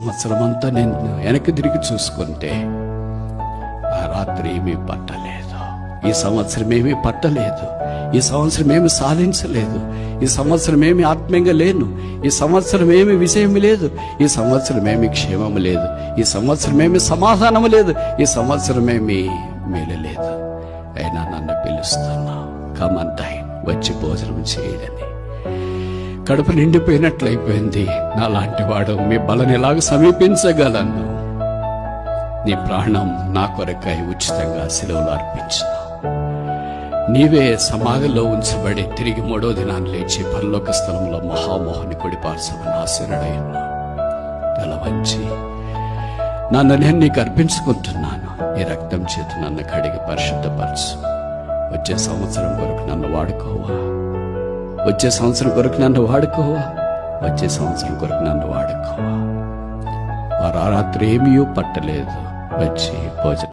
సంవత్సరం అంతా నేను వెనక్కి తిరిగి చూసుకుంటే ఆ రాత్రి ఏమీ పట్టలేదు. ఈ సంవత్సరం ఏమీ పట్టలేదు. ఈ సంవత్సరం ఏమి సాధించలేదు. ఈ సంవత్సరం ఏమి ఆత్మీయంగా లేను. ఈ సంవత్సరం ఏమి విజయం లేదు. ఈ సంవత్సరం ఏమి క్షేమం లేదు. ఈ సంవత్సరం ఏమి సమాధానం లేదు. ఈ సంవత్సరం ఏమి మేలు లేదు. అయినా నన్ను పిలుస్తున్నా. కమంటాయి వచ్చి భోజనం చేయడని. కడుపు నిండిపోయినట్లయిపోయింది. నా వాడు మీ బలని ఎలాగ సమీపించగలను? నీ ప్రాణం నా కొరకై ఉచితంగా సెలవులు అర్పించిన నీవే సమాధిలో ఉంచబడి తిరిగి మూడో దినాన్ని లేచి పరలోక స్థలంలో మహామోహని కొడిపార్చమని పార్శ్వని ఆశీనుడైనా నా నన్ను నీకు అర్పించుకుంటున్నాను. ఈ రక్తం చేత నన్ను కడిగి పరిశుద్ధపరచు. వచ్చే సంవత్సరం కొరకు నన్ను వాడుకోవా? వచ్చే సంవత్సరం కొరకు నన్ను వాడుకోవా? వచ్చే సంవత్సరం కొరకు నన్ను వాడుకోవా? వారు ఆ రాత్రి ఏమీ పట్టలేదు. వచ్చి భోజనం